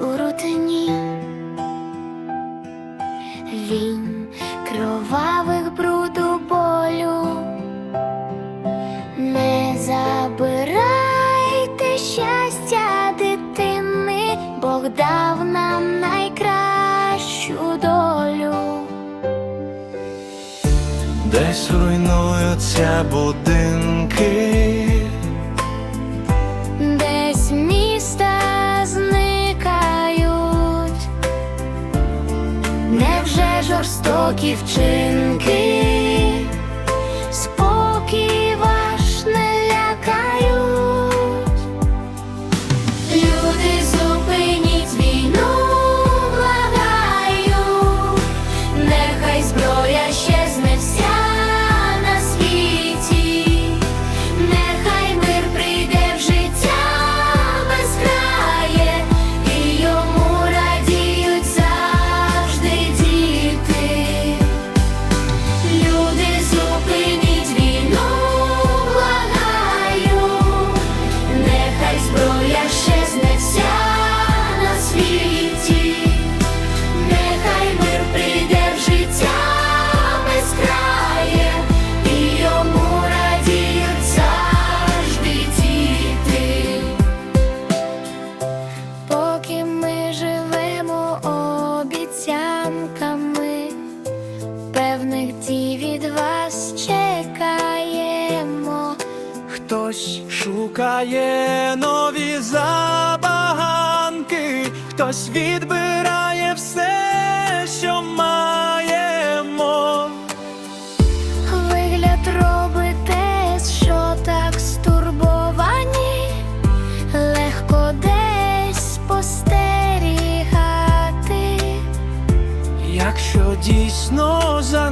у рутині. Лінь кровавих бруду болю. Не забирайте щастя дитини, Бог дав нам найкращу долю. Десь руйнуються будинки, жорстокі вчинки, хтось шукає нові забаганки, хтось відбирає все, що маємо. Вигляд робите, що так стурбовані, легко десь спостерігати. Якщо дійсно за